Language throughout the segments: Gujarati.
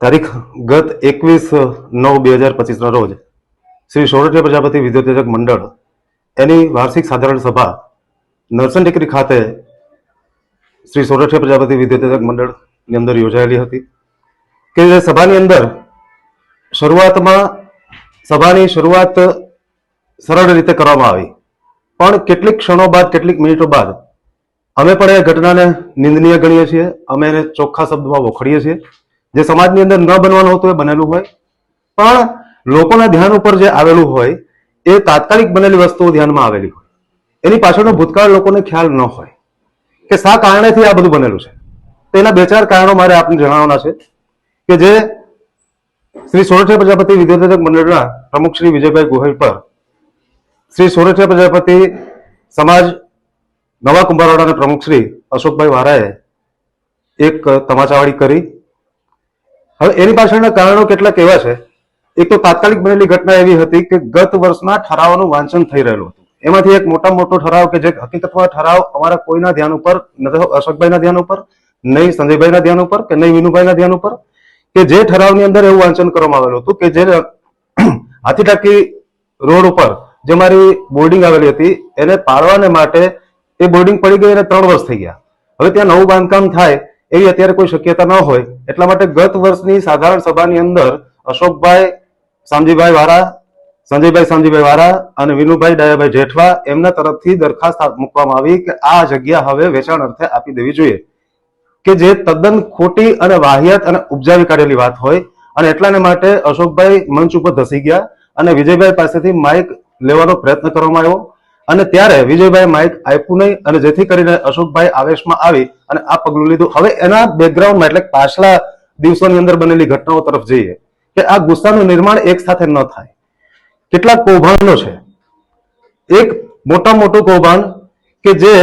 તારીખ ગત એકવીસ નવ બે હજાર પચીસના રોજ શ્રી સોરઠિયા પ્રજાપતિ વિદ્યુતેજક મંડળ એની વાર્ષિક સાધારણ સભા નરસન ટેકરી ખાતે શ્રી સોરઠિયા પ્રજાપતિ વિદ્યુતેજક મંડળની અંદર યોજાયેલી હતી. કે જે સભાની અંદર શરૂઆતમાં સભાની શરૂઆત સરળ રીતે કરવામાં આવી. પણ કેટલીક ક્ષણો બાદ, કેટલીક મિનિટો બાદ અમે પણ એ ઘટનાને નિંદનીય ગણીએ છીએ. અમે એને ચોખ્ખા શબ્દમાં વખોડીએ છીએ. જે સમાજની અંદર ન બનવાનું હતું એ બનેલું હોય. પણ લોકોના ધ્યાન ઉપર જે આવેલું હોય, એ તાત્કાલિક બનેલી વસ્તુઓ ધ્યાનમાં આવેલી હોય. એની પાછળનો ભૂતકાળ લોકોને ખ્યાલ ન હોય કે શા કારણેથી આ બધું બનેલું છે. તો એના બે ચાર કારણો મારે આપને જણાવવાના છે કે જે શ્રી સોરઠિયા પ્રજાપતિ વિદ્યાર્થક મંડળના પ્રમુખ શ્રી વિજયભાઈ ગોહિલ પર શ્રી સોરઠિયા પ્રજાપતિ સમાજ નવા કુંભારવાડાના પ્રમુખ શ્રી અશોકભાઈ વારાએ એક તમાચાવાળી કરી. હવે એની પાછળના કારણો કેટલાક એવા છે. એક તો તાત્કાલિક બનેલી ઘટના એવી હતી કે ગત વર્ષના ઠરાવોનું વાંચન થઈ રહેલું હતું. એમાંથી એક મોટા મોટો ઠરાવ કે જે હકીકતમાં ઠરાવ અમારા કોઈના ધ્યાન ઉપર, ન અશોકભાઈના ધ્યાન ઉપર, નહીં સંજયભાઈના ધ્યાન ઉપર કે નહીં વિનુભાઈના ધ્યાન ઉપર, કે જે ઠરાવની અંદર એવું વાંચન કરવામાં આવેલું હતું કે જે હાથી ટાંકી રોડ ઉપર જે મારી બોર્ડિંગ આવેલી હતી, એને પાડવાને માટે એ બોર્ડિંગ પડી ગઈ અને ત્રણ વર્ષ થઈ ગયા. હવે ત્યાં નવું બાંધકામ થાય એવી અત્યારે કોઈ શક્યતા ન હોય. એટલા માટે ગત વર્ષની સાધારણ સભાની અંદર અશોકભાઈ, સામજીભાઈ વારા, સંજયભાઈ સામજીભાઈ વારા અને વિનુભાઈ ડાયાભાઈ જેઠવા એમના તરફથી દરખાસ્ત મૂકવામાં આવી કે આ જગ્યા હવે વેચાણ અર્થે આપી દેવી જોઈએ. કે જે તદ્દન ખોટી અને વાહિયાત અને ઉપજાવી કાઢેલી વાત હોય અને એટલાને માટે અશોકભાઈ મંચ ઉપર ધસી ગયા અને વિજયભાઈ પાસેથી માઇક લેવાનો પ્રયત્ન કરવામાં આવ્યો. અને ત્યારે વિજયભાઈ માઇક આપ્યું નહીં અને જેથી કરીને અશોકભાઈ આવેશમાં આવી અને આ પગલું લીધું. હવે એના બેકગ્રાઉન્ડમાં એટલે પાછલા દિવસોની અંદર બનેલી ઘટનાઓ તરફ જઈએ કે આ ગુસ્સાનું નિર્માણ એક સાથે ન થાય. કેટલાક કૌભાંડો છે. એક મોટા મોટું કૌભાંડ કે જે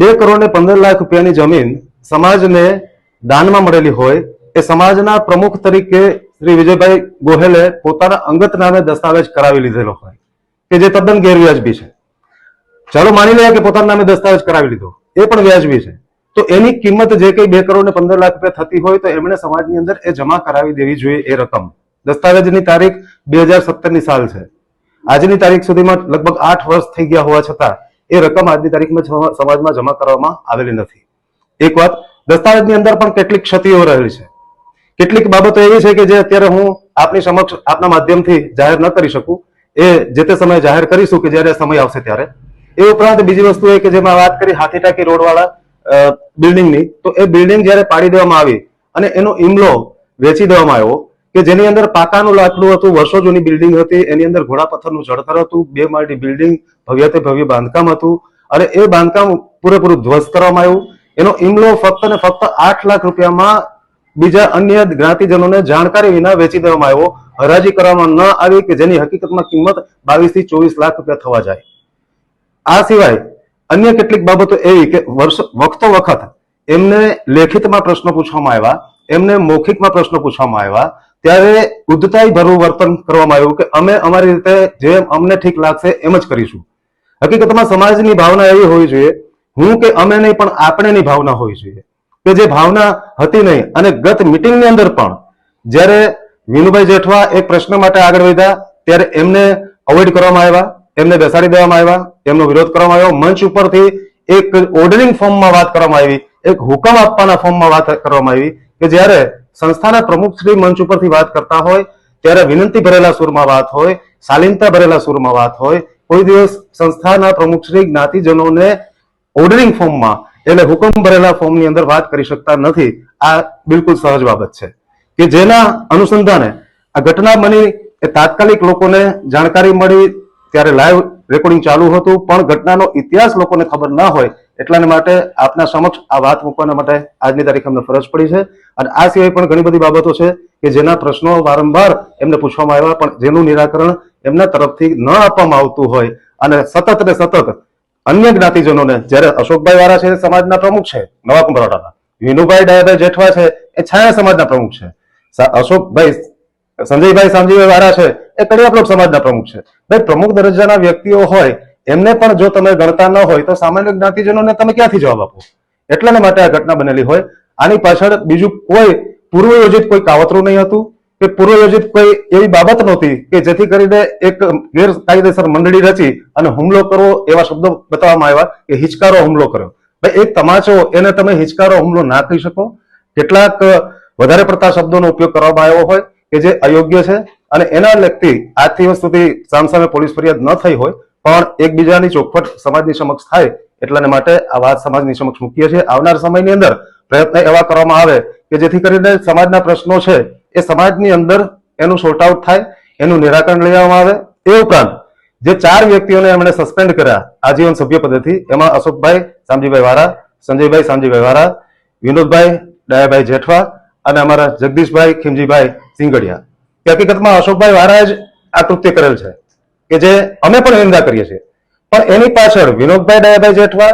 બે કરોડ ને પંદર લાખ રૂપિયાની જમીન સમાજને દાનમાં મળેલી હોય એ સમાજના પ્રમુખ તરીકે શ્રી વિજયભાઈ ગોહેલે પોતાના અંગત નામે દસ્તાવેજ કરાવી લીધેલો હોય કે જે તદ્દન ગેરવ્યાજબી છે. ચાલો માની લે કે પોતાના નામે દસ્તાવેજ કરાવી લીધો. એ પણ વ્યાજબી છે. તો એની કિંમત જે કઈ બે કરોડ ને પંદર લાખ રૂપિયા થતી હોય તો એમણે સમાજની અંદર એ જમા કરાવી દેવી જોઈએ એ રકમ. દસ્તાવેજની તારીખ બે હજાર સત્તરની સાલ છે. આજની તારીખ સુધીમાં લગભગ આઠ વર્ષ થઈ ગયા હોવા છતાં એ રકમ આજની તારીખમાં સમાજમાં જમા કરવામાં આવેલી નથી. એક વાત, દસ્તાવેજની અંદર પણ કેટલીક ક્ષતિઓ રહેલી છે. કેટલીક બાબતો એવી છે કે જે અત્યારે હું આપની સમક્ષ આપના માધ્યમથી જાહેર ન કરી શકું. એ જે તે સમયે જાહેર કરીશું કે જ્યારે સમય આવશે ત્યારે. એ ઉપરાંત બીજી વસ્તુ એ કે જેમાં વાત કરી હાથી ટાંકી રોડ વાળા બિલ્ડિંગની, તો એ બિલ્ડિંગ જ્યારે પાડી દેવામાં આવી અને એનો ઇમલો વેચી દેવામાં આવ્યો કે જેની અંદર પાકાનું લાકડું હતું, વર્ષો જૂની બિલ્ડિંગ હતી, એની અંદર ઘોડા પથ્થરનું જળતર હતું, બે માળની બિલ્ડિંગ, ભવ્યતે ભવ્ય બાંધકામ હતું અને એ બાંધકામ પૂરેપૂરું ધ્વસ્ત કરવામાં આવ્યું. એનો ઇમલો ફક્ત ને ફક્ત આઠ લાખ રૂપિયામાં બીજા અન્ય જ્ઞાતિજનોને જાણકારી વિના વેચી દેવામાં આવ્યો. હરાજી કરવામાં ન આવી કે જેની હકીકતમાં કિંમત બાવીસથી ચોવીસ લાખ રૂપિયા થવા જાય. આ સિવાય અન્ય કેટલીક બાબતો એવી કે વર્ષ, વખતો વખત એમને લેખિતમાં પ્રશ્નો પૂછવામાં આવ્યા, એમને મૌખિકમાં પ્રશ્નો પૂછવામાં આવ્યા, ત્યારે ઉદ્ધતાઈ ભરવું વર્તન કરવામાં આવ્યું કે અમે અમારી રીતે જેમ અમને ઠીક લાગશે એમ જ કરીશું. હકીકતમાં સમાજની ભાવના એવી હોવી જોઈએ, હું કે અમે નહીં પણ આપણેની ભાવના હોવી જોઈએ. કે જે ભાવના હતી નહીં અને ગત મિટિંગની અંદર પણ જ્યારે વિનુભાઈ જેઠવા એક પ્રશ્ન માટે આગળ વધ્યા, ત્યારે એમને અવોઇડ કરવામાં આવ્યા એમને બેસાડી દેવામાં આવ્યા. એમનો વિરોધ કરવામાં આવ્યો. મંચ ઉપરથી એક ઓર્ડરિંગ ફોર્મમાં વાત કરવામાં આવી. એક હુકમ આપવાના ફોર્મમાં વાત કરવામાં આવી કે જ્યારે સંસ્થાના પ્રમુખ શ્રી મંચ ઉપરથી વાત કરતા હોય, ત્યારે વિનંતી ભરેલા સુરમાં વાત હોય, શાલીનતા ભરેલા સુરમાં વાત હોય, કોઈ દિવસ સંસ્થાના પ્રમુખ શ્રી જ્ઞાતિજનોને ઓર્ડરિંગ ફોર્મમાં એટલે હુકમ ભરેલા ફોર્મની અંદર વાત કરી શકતા નથી. આ બિલકુલ સહજ બાબત છે. કે જેના અનુસંધાને આ ઘટના બની એ તાત્કાલિક લોકોને જાણકારી મળી ત્યારે લાઈવ રેકોર્ડિંગ ચાલુ હતું, પણ ઘટનાનો ઇતિહાસ લોકોને ખબર ના હોય એટલાને માટે આપના સમક્ષ આ વાત મૂકવાના માટે આજની તારીખ અમને ફરજ પડી છે. અને આ સિવાય પણ ઘણી બધી બાબતો છે કે જેના પ્રશ્નો વારંવાર એમને પૂછવામાં આવ્યા, પણ જેનું નિરાકરણ એમના તરફથી ન આપવામાં આવતું હોય. અને સતત ને સતત અન્ય જ્ઞાતિજનોને, જ્યારે અશોકભાઈ વાળા છે સમાજના પ્રમુખ છે નવા કુંભરાટાના વિનુભાઈ ડાયાભાઈ જેઠવા છે એ છાયા સમાજના પ્રમુખ છે. અશોકભાઈ, સંજયભાઈ સામજીભાઈ વાળા છે એ કડિયાપ્લોટ સમાજના પ્રમુખ છે. ભાઈ, પ્રમુખ દરજ્જાના વ્યક્તિઓ હોય, એમને પણ જો તમે ગણતા ન હોય, તો સામાન્ય જ્ઞાતિજનોને તમે ક્યાંથી જવાબ આપો? એટલાને માટે આ ઘટના બનેલી હોય. આની પાછળ બીજું કોઈ પૂર્વયોજિત કોઈ કાવતરું નહીં હતું? કે પૂર્વયોજિત કોઈ એવી બાબત નહોતી કે જેથી કરીને એક ગેરકાયદેસર મંડળી રચી અને હુમલો કરવો એવા શબ્દો બતાવવામાં આવ્યા કે હિચકારો હુમલો કર્યો. ભાઈ, એક તમાચો, એને તમે હિચકારો હુમલો ના કહી શકો. કેટલાક વધારે પડતા શબ્દોનો ઉપયોગ કરવામાં આવ્યો હોય કે જે અયોગ્ય છે? અને એના લગતી આજથી દિવસ સુધી સામસામે પોલીસ ફરિયાદ ન થઈ હોય, પણ એકબીજાની ચોખવટ સમાજની સમક્ષ થાય એટલાને માટે આ વાત સમાજની સમક્ષ મૂકીએ છીએ. આવનાર સમયની અંદર પ્રયત્ન એવા કરવામાં આવે કે જેથી કરીને સમાજના પ્રશ્નો છે એ સમાજની અંદર એનું સોર્ટ આઉટ થાય, એનું નિરાકરણ લઈ આવે. એ ઉપરાંત જે ચાર વ્યક્તિઓને એમણે સસ્પેન્ડ કર્યા આજીવન સભ્ય પદેથી, એમાં અશોકભાઈ, સામજીભાઈ વારા, સંજયભાઈ, સામજીભાઈ વારા, વિનોદભાઈ, ડાયાભાઈ જેઠવા અને અમારા જગદીશભાઈ ખીમજીભાઈ સિંગડિયા. કે હકીકતમાં અશોકભાઈ વારાએ જ આ કૃત્ય કરેલ છે, કે જે અમે પણ નિંદા કરીએ છીએ. પણ એની પાછળ વિનોદભાઈ ડાયાભાઈ જેઠવા,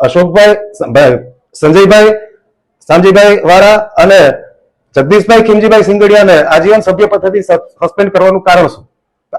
અશોકભાઈ સંજયભાઈ, સામજીભાઈ વાળા અને જગદીશભાઈ ખીમજીભાઈ સિંગડિયાને આજીવન સભ્ય પદ્ધતિ સસ્પેન્ડ કરવાનું કારણ શું?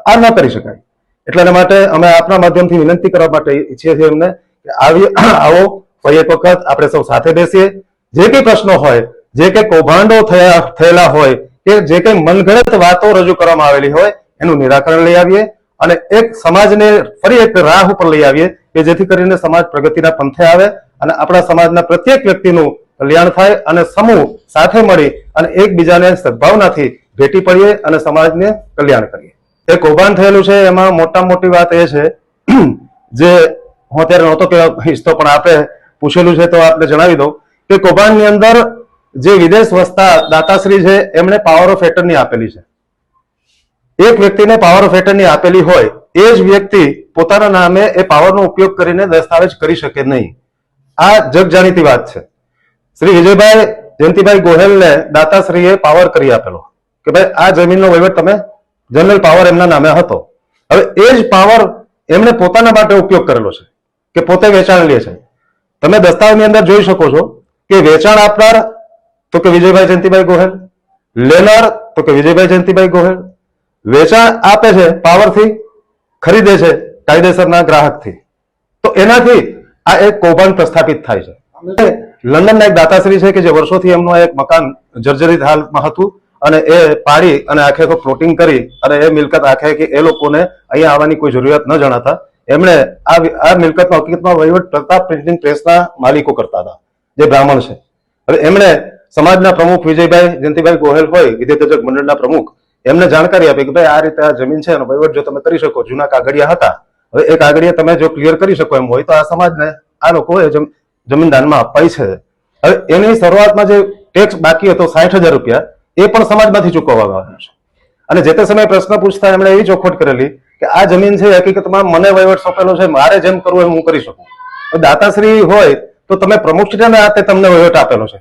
આ ન કરી શકાય. એટલાને માટે અમે આપના માધ્યમથી વિનંતી કરવા માટે ઈચ્છીએ છીએ એમને કે આવી આવો ફરી એક વખત આપણે સૌ સાથે બેસીએ. જે કઈ પ્રશ્નો હોય, જે કઈ કૌભાંડો થયા, થયેલા હોય કે જે કઈ મનગણત વાતો રજૂ કરવામાં આવેલી હોય, એનું નિરાકરણ લઈ આવીએ અને એક સમાજને ફરી એક રાહ ઉપર લઈ આવીએ કે જેથી કરીને સમાજ પ્રગતિના પંથે આવે અને આપણા સમાજના પ્રત્યેક વ્યક્તિનું કલ્યાણ થાય અને સમૂહ સાથે મળી અને એકબીજાને સદભાવનાથી ભેટી પડીએ અને સમાજને કલ્યાણ કરીએ. એ કૌભાંડ થયેલું છે, એમાં મોટા મોટી વાત એ છે, જે હું અત્યારે નહોતો કે ઈચ્છતો, પણ આપે પૂછેલું છે તો આપને જણાવી દઉં કે કૌભાંડની અંદર જે વિદેશ વસતા દાતાશ્રી છે, એમણે પાવર ઓફ એટર્ની આપેલી છે. એક વ્યક્તિને પાવર ઓફ એટર્ની આપેલી હોય, એ જ વ્યક્તિ પોતાના નામે એ પાવરનો ઉપયોગ કરીને દસ્તાવેજ કરી શકે નહીં. આ જગ જાણીતી વાત છે. શ્રી વિજયભાઈ જયંતિભાઈ ગોહેલને દાતાશ્રીએ પાવર કરી આપેલો. કે ભાઈ, આ જમીનનો વહીવટ તમે જનરલ પાવર એમના નામે હતો. હવે એ જ પાવર એમણે પોતાના માટે ઉપયોગ કરેલો છે, કે પોતે વેચાણ લે છે. તમે દસ્તાવેજની અંદર જોઈ શકો છો કે વેચાણ આપનાર તો કે વિજયભાઈ જયંતિભાઈ ગોહેલ. લેનાર તો કે વિજયભાઈ જયંતિભાઈ ગોહેલ. વેચાણ આપે છે પાવરથી, ખરીદે છે કાયદેસરના ગ્રાહકથી. તો એનાથી આ એક કૌભાંડ પ્રસ્થાપિત થાય છે. લંડનના એક દાતાશ્રી છે કે જે વર્ષોથી એમનું એક મકાન જર્જરિત હાલમાં હતું અને એ પાડી અને આખે આખું પ્લોટિંગ કરી અને એ મિલકત આખે કે એ લોકોને અહીંયા આવવાની કોઈ જરૂરિયાત ન જણાતા. એમણે આ આ મિલકતનો હકીકતમાં વહીવટ પ્રતાપ પ્રિન્ટિંગ પ્રેસના માલિકો કરતા હતા, જે બ્રાહ્મણ છે. હવે એમણે સમાજના પ્રમુખ વિજયભાઈ જયંતિભાઈ ગોહેલ હોય વિદ્યાતજક મંડળના પ્રમુખ, એમને જાણકારી આપી કે ભાઈ આ રીતે આ જમીન છે વહીવટ જો તમે કરી શકો, જૂના કાગળિયા હતા, હવે એ કાગળિયા તમે જો ક્લિયર કરી શકો એમ હોય તો આ સમાજને, આ લોકોએ જમીનદાનમાં જમીન દાનમાં અપાઈ છે. હવે એની શરૂઆતમાં જે ટેક્સ બાકી હતો, સાઠ હજાર રૂપિયા, એ પણ સમાજમાંથી ચૂકવવામાં આવ્યો છે. અને જે તે સમયે પ્રશ્ન પૂછતા એમણે એવી ચોખવટ કરેલી કે આ જમીન છે એ હકીકતમાં મને વહીવટ સોંપેલો છે, મારે જેમ કરવું એમ હું કરી શકું. દાતાશ્રી હોય તો તમે પ્રમુખ છે ને આ તમને વહીવટ આપેલો છે.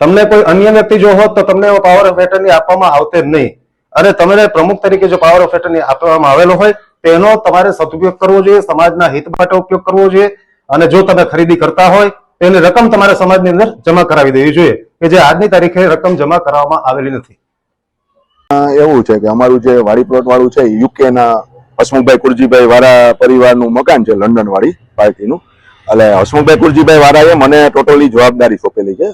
તમને કોઈ અન્ય વ્યક્તિ જો હોત તો તમને એવો પાવર ઓફ એટર્ની આપવામાં આવતે નહીં. અને તમને પ્રમુખ તરીકે જો પાવર ઓફ એટર્ની આપવામાં આવેલો હોય તેનો તમારે સદુપયોગ કરવો જોઈએ, સમાજના હિત માટે ઉપયોગ કરવો જોઈએ. અને જો તમે ખરીદી કરતા હોય તેની રકમ તમારે સમાજની અંદર જમા કરાવી દેવી જોઈએ, કે જે આજની તારીખે રકમ જમા કરાવવામાં આવેલી નથી. એવું છે કે અમારું જે વાડી પ્લોટ વાળું છે યુકે ના હસમુખભાઈ કુરજીભાઈ વાળા પરિવારનું મકાન છે લંડન વાળી પાર્ટીનું. એટલે હસમુખભાઈ કુરજીભાઈ વાળાએ મને ટોટલી જવાબદારી સોંપેલી છે.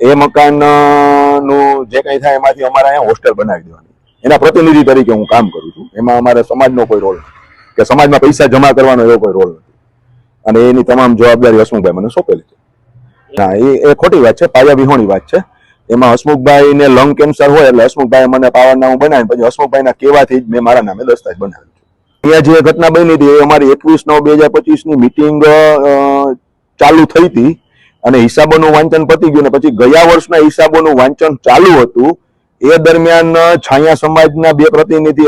એ મકાનનું જે કંઈ થાય એમાંથી અમારે અહીંયા હોસ્ટેલ બનાવી દેવાની. એના પ્રતિનિધિ તરીકે હું કામ કરું છું. એમાં અમારે સમાજનો કોઈ રોલ નથી. કે સમાજમાં પૈસા જમા કરવાનો એવો કોઈ રોલ નથી. અને એની તમામ જવાબદારી હસમુખભાઈ મને સોંપેલી છે. ના એ એ ખોટી વાત છે. પાયા વિહોણી વાત છે. એમાં હસમુખભાઈ ને લંગ કેન્સર હોય એટલે હસમુખભાઈ મને પાવર નામું બનાવી પછી હસમુખભાઈના કહેવાથી જ મેં મારા નામે દસ્તાવેજ બનાવ્યું અહીંયા જે ઘટના બની હતી, એ અમારી એકવીસ નવ બે હજાર પચીસની મિટિંગ ચાલુ થઈ હતી. અને હિસાબોનું વાંચન પતી ગયું ને પછી ગયા વર્ષના હિસાબોનું વાંચન ચાલુ હતું. એ દરમિયાન છાયા સમાજના બે પ્રતિનિધિ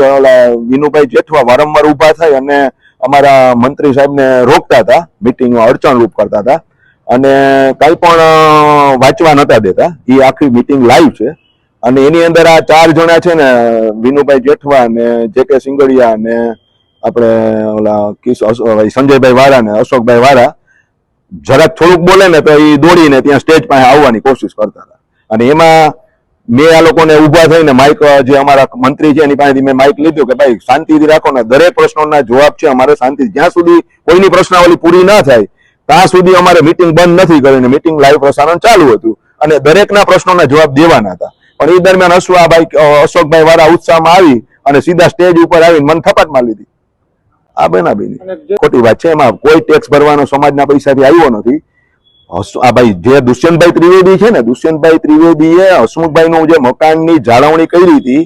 વિનુભાઈ જેઠવા વારંવાર ઊભા થાય અને અમારા મંત્રી સાહેબને રોકતા હતા, મિટિંગમાં અડચણરૂપ કરતા હતા. અને કાંઈ પણ વાંચવા નહોતા દેતા. એ આખી મિટિંગ લાઈવ છે. અને એની અંદર આ ચાર જણા છે ને, વિનુભાઈ જેઠવા ને જે કે સિંગડિયા ને આપણે ઓલા કિશ અસ- સંજયભાઈ વાળા ને અશોકભાઈ વાળા જરાક થોડુંક બોલે ને તો એ દોડીને ત્યાં સ્ટેજ પાસે આવવાની કોશિશ કરતા હતા. અને એમાં મેં આ લોકોને ઊભા થઈને માઇક જે અમારા મંત્રી છે એની પાસેથી મેં માઇક લીધું કે ભાઈ શાંતિથી રાખો ને દરેક પ્રશ્નોના જવાબ છે અમારે શાંતિ. જ્યાં સુધી કોઈની પ્રશ્નાવલી પૂરી ના થાય, ત્યાં સુધી અમારે મિટિંગ બંધ નથી કરીને મિટિંગ લાઈવ પ્રસારણ ચાલુ હતું અને દરેકના પ્રશ્નોના જવાબ દેવાના હતા. પણ એ દરમિયાન અશ્વાભાઈ ભાઈ અશોકભાઈ વાળા ઉત્સાહમાં આવી અને સીધા સ્ટેજ ઉપર આવીને મન થપાટ મારી લીધી. આ બેનાબેની ખોટી વાત છે એમાં કોઈ ટેક્સ ભરવાનો સમાજના પૈસાથી આવ્યો નથી. આ ભાઈ જે દુષ્યંતભાઈ ત્રિવેદી છે ને દુષ્યંતભાઈ ત્રિવેદીએ હસમુખભાઈનું જે મકાનની જાળવણી કરી હતી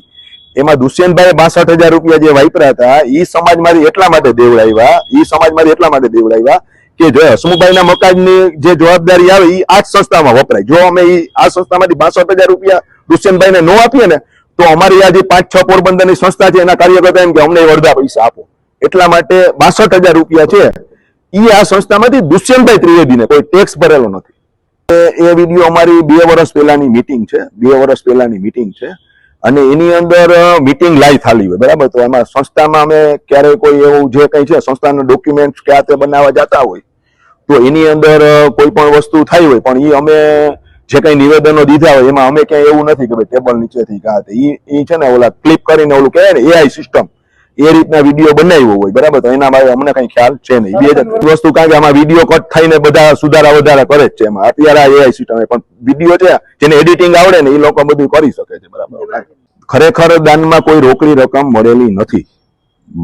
એમાં દુષ્યંતભાઈ બાસઠ હજાર રૂપિયા જે વાપર્યા હતા એ સમાજમાંથી એટલા માટે દેવડાવ્યા ઈ સમાજમાંથી એટલા માટે દેવડાવ્યા કે જો હસમુખભાઈના મકાનની જે જવાબદારી આવે એ આ જ સંસ્થામાં વપરાય. જો અમે આ સંસ્થામાંથી બાસઠ હજાર રૂપિયા દુષ્યંતભાઈને નો આપીએ ને તો અમારી આ જે પાંચ છ પોરબંદરની સંસ્થા છે એના કાર્યકર્તા એમ કે અમને અડધા પૈસા આપો. એટલા માટે બાસઠ હજાર રૂપિયા છે. એ આ સંસ્થામાંથી દુષ્યંતભાઈ ત્રિવેદીને કોઈ ટેક્સ ભરેલો નથી. એ- વીડિયો અમારી બે વર્ષ પહેલાની મીટિંગ છે. બે વર્ષ પહેલાની મીટિંગ છે. અને એની અંદર મિટિંગ લાઈવ થાલી હોય. બરાબર? તો એમાં સંસ્થામાં અમે ક્યારેય કોઈ એવું જે કંઈ છે, સંસ્થાના ડોક્યુમેન્ટ ક્યાં તે બનાવવા જતા હોય, તો એની અંદર કોઈ પણ વસ્તુ થઈ હોય, પણ એ અમે જે કંઈ નિવેદનો દીધા હોય, એમાં અમે ક્યાંય એવું નથી કે ભાઈ ટેબલ નીચેથી કાં એ છે ને ઓલા ક્લિપ કરીને ઓલું કહેવાય ને એઆઈ સિસ્ટમ એ રીતના વીડિયો બનાવ્યો હોય બરાબર? તો એના માટે અમને કઈ ખ્યાલ છે નહીં. બે વસ્તુ કારણ કે આમાં વીડિયો કટ થઈને બધા સુધારા વધારા કરે જ છે એમાં. અત્યારે આ એઆઈ સિસ્ટમ પણ વીડિયો છે જેને એડિટિંગ આવડે ને એ લોકો બધું કરી શકે છે બરાબર? ખરેખર દાનમાં કોઈ રોકડી રકમ મળેલી નથી.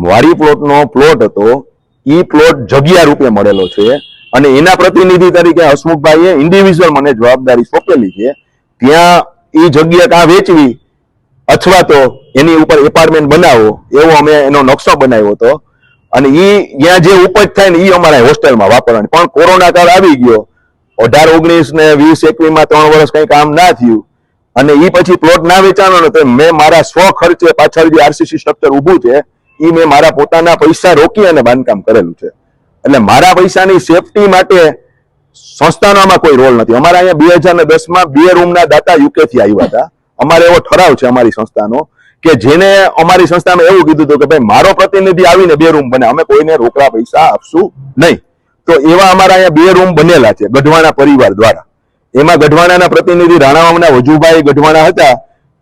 વાડી પ્લોટનો પ્લોટ હતો ઈ પ્લોટ જગ્યા રૂપે મળેલો છે અને એના પ્રતિનિધિ તરીકે હસમુખભાઈએ ઇન્ડિવિજ્યુઅલ મને જવાબદારી સોંપેલી છે ત્યાં એ જગ્યા કાં વેચવી અથવા તો એની ઉપર એપાર્ટમેન્ટ બનાવો, એવો અમે એનો નકશો બનાવ્યો હતો. અને ઈ ત્યાં જે ઉપજ થાય ને એ અમારા હોસ્ટેલમાં વાપરવાની. પણ કોરોના કાળ આવી ગયો. અઢાર, ઓગણીસ ને વીસ, એકવીસમાં ત્રણ વર્ષ કઈ કામ ના થયું. અને એ પછી પ્લોટ ના વેચાણો તો મેં મારા સ્વ ખર્ચે પાછળ જે આરસીસી સ્ટ્રક્ચર ઊભું છે એ મેં મારા પોતાના પૈસા રોકી અને બાંધકામ કરેલું છે. એટલે મારા પૈસાની સેફટી માટે સંસ્થાનોમાં કોઈ રોલ નથી. અમારા અહીંયા બે હજાર ને દસમાં બે રૂમના દાતા યુકેથી આવ્યા હતા. અમારે એવો ઠરાવ છે અમારી સંસ્થાનો કે જેને અમારી સંસ્થામાં એવું કીધું હતું કે ભાઈ મારો પ્રતિનિધિ આવીને બે રૂમ બને અમે કોઈને રોકડા પૈસા આપશું નહીં. તો એવા અમારા અહીંયા બે રૂમ બનેલા છે ગઢવાણા પરિવાર દ્વારા. એમાં ગઢવાણાના પ્રતિનિધિ રાણાવામના વજુભાઈ ગઢવાણા હતા.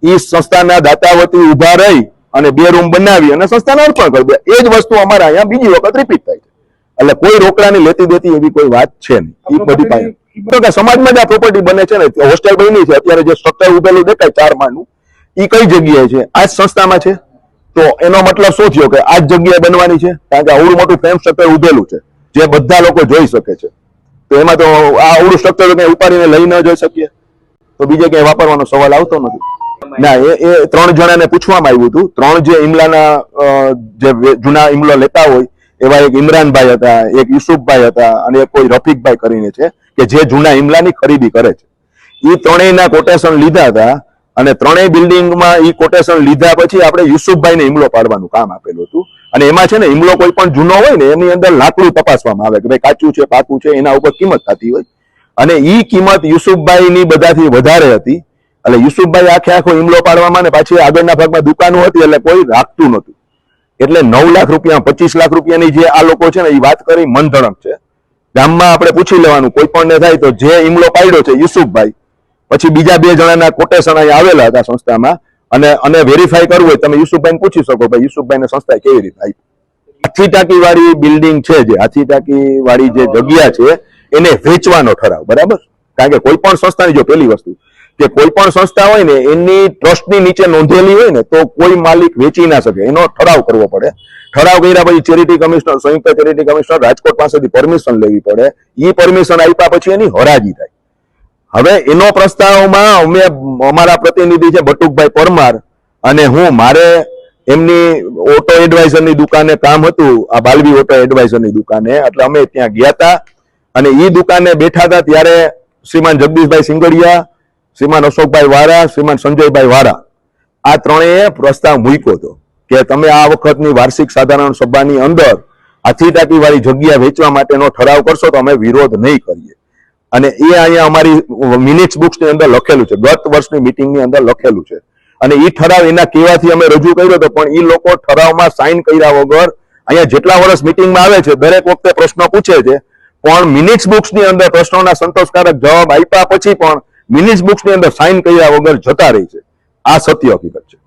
એ સંસ્થાના દાતા વતી ઊભા રહી અને બે રૂમ બનાવી અને સંસ્થાને અર્પણ કરી દે એ જ વસ્તુ અમારા અહીંયા બીજી વખત રિપીટ થાય છે. એટલે કોઈ રોકડાની લેતી દેતી એવી કોઈ વાત છે નહીં. એ બધી તો કે સમાજમાં જ આ પ્રોપર્ટી બને છે ને હોસ્ટેલ બની છે. અત્યારે જે સ્ટ્રક્ચર ઉભેલું દેખાય ચાર માળનું એ કઈ જગ્યાએ છે? આ જ સંસ્થામાં છે? તો એનો મતલબ શું થયો કે આ જ જગ્યાએ બનવાની છે? કારણ કે આવડું મોટું ફ્રેમ સ્ટ્રક્ચર ઉભેલું છે, જે બધા લોકો જોઈ શકે છે. તો એમાં તો આ આવડું સ્ટ્રક્ચર કઈ ઉપાડીને લઈ ન જઈ શકીએ. તો બીજે ક્યાંય વાપરવાનો સવાલ આવતો નથી. ના, એ ત્રણ જણાને પૂછવામાં આવ્યું હતું. ત્રણ જે ઇમલાના જે જૂના ઇમલો લેતા હોય એવા એક ઇમરાનભાઈ હતા, એક યુસુફભાઈ હતા અને એક કોઈ રફીકભાઈ કરીને છે કે જે જૂના ઇમલાની ખરીદી કરે છે. એ ત્રણેયના કોટેશન લીધા હતા અને ત્રણેય બિલ્ડિંગમાં એ કોટેશન લીધા પછી આપણે યુસુફભાઈને ઇમલો પાડવાનું કામ આપેલું હતું. અને એમાં છે ને, ઇમલો કોઈ પણ જૂનો હોય ને, એની અંદર લાકડું તપાસવામાં આવે કે ભાઈ કાચું છે, પાકું છે, એના ઉપર કિંમત થતી હોય. અને એ કિંમત યુસુફભાઈની બધાથી વધારે હતી. એટલે યુસુફભાઈ આખે આખો ઇમલો પાડવામાં ને પાછી આગળના ભાગમાં દુકાનો હતી એટલે કોઈ રાખતું નહોતું. એટલે નવ લાખ રૂપિયા, પચીસ લાખ રૂપિયાની જે આ લોકો છે ને એ વાત કરી, મનધણક છે. ગામમાં આપણે પૂછી લેવાનું, કોઈ પણ ને થાય તો જે ઇમલો પાડ્યો છે, યુસુફભાઈ. પછી બીજા બે જણાના કોટેશન અહીં આવેલા હતા સંસ્થામાં, અને અને વેરીફાઈ કરવું હોય, તમે યુસુફભાઈને પૂછી શકો, ભાઈ, યુસુફભાઈને સંસ્થાએ કેવી રીતે આપી હાથી ટાંકી વાળી બિલ્ડિંગ છે જે હાથી ટાંકી વાળી જે જગ્યા છે, એને વેચવાનો ઠરાવ, બરાબર? કારણ કે કોઈ પણ સંસ્થાની જો પેલી વસ્તુ કે કોઈ પણ સંસ્થા હોય ને, એની ટ્રસ્ટની નીચે નોંધેલી હોય ને, તો કોઈ માલિક વેચી ના શકે. એનો ઠરાવ કરવો પડે. ઠરાવ કર્યા પછી ચેરિટી કમિશનર, સંયુક્ત ચેરિટી કમિશનર રાજકોટ પાસેથી પરમિશન લેવી પડે. ઈ પરમિશન આપ્યા પછી એની હરાજી થાય. હવે એનો પ્રસ્તાવમાં અમે, અમારા પ્રતિનિધિ છે બટુકભાઈ પરમાર અને હું, મારે એમની ઓટો એડવાઇઝરની દુકાને કામ હતું, આ બાલવી ઓટો એડવાઇઝરની દુકાને, એટલે અમે ત્યાં ગયા હતા અને એ દુકાને બેઠા હતા ત્યારે શ્રીમાન જગદીશભાઈ સિંગડિયા શ્રીમાન અશોકભાઈ વાળા, શ્રીમાન સંજયભાઈ વાળા. આ ત્રણેય પ્રસ્તાવ મૂક્યો હતો કે તમે આ વખતની વાર્ષિક સાધારણ સભાની અંદર હાથી ટાંકી વાળી જગ્યા વેચવા માટેનો ઠરાવ કરશો તો અમે વિરોધ નહીં કરીએ. અને એ અહીંયા અમારી મિનિટ્સ બુક્સની અંદર લખેલું છે. ગત વર્ષની મિટિંગની અંદર લખેલું છે. અને એ ઠરાવ એના કહેવાથી અમે રજૂ કર્યો હતો, પણ એ લોકો ઠરાવમાં સાઈન કર્યા વગર અહીંયા જેટલા વર્ષ મિટિંગમાં આવે છે, દરેક વખતે પ્રશ્નો પૂછે છે. પણ મિનિટ્સ બુક્સની અંદર પ્રશ્નોના સંતોષકારક જવાબ આપ્યા પછી પણ મિનિટ્સ બુક્સની અંદર સાઇન કર્યા વગર જતા રહી છે. આ સત્ય હકીકત છે.